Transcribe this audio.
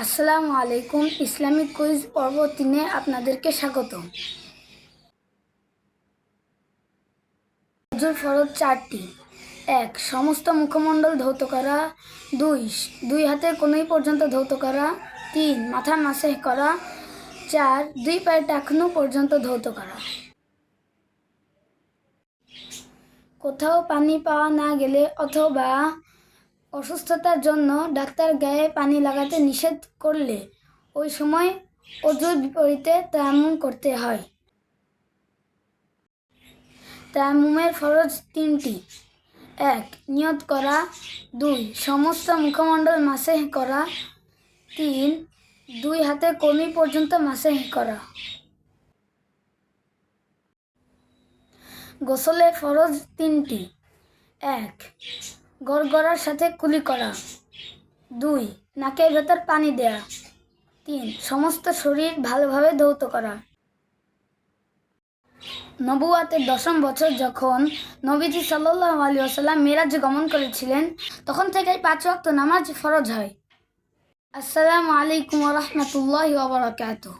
আসসালামু আলাইকুম, Islamic quiz পর্ব তিনে আপনাদেরকে স্বাগত হজুর ফরজ চারটি। এক, সমস্ত মুখমণ্ডল ধৌত করা। দুই দুই হাতে কোনোই পর্যন্ত ধৌত করা। তিন, মাথা মাসেহ করা। চার, দুই পায়ের টাকনু পর্যন্ত ধৌত করা। কোথাও পানি পাওয়া না গেলে অথবা অসুস্থতার জন্য ডাক্তার গায়ে পানি লাগাতে নিষেধ করলে ওই সময় অজুর বিপরীতে তায়াম্মুম করতে হয়। তায়াম্মুমের ফরজ তিনটি। এক, নিয়ত করা। দুই, সমস্ত মুখমণ্ডল মাসেহ করা। তিন, দুই হাতে কমি পর্যন্ত মাসেহ করা। গোসলের ফরজ তিনটি। এক গড়গড়ার সাথে কুলি করা। দুই, নাকের ভেতর পানি দেয়া। তিন, সমস্ত শরীর ভালোভাবে ধৌত করা। নবুয়াতের দশম বছর যখন নবীজি সাল্লাহ আলী আসাল্লাম মেরাজে গমন করেছিলেন, তখন থেকেই পাঁচ ওয়াক্ত নামাজ ফরজ হয়। আসসালামু আলাইকুম রহমতুল্লাহ ওবরাকাতুহ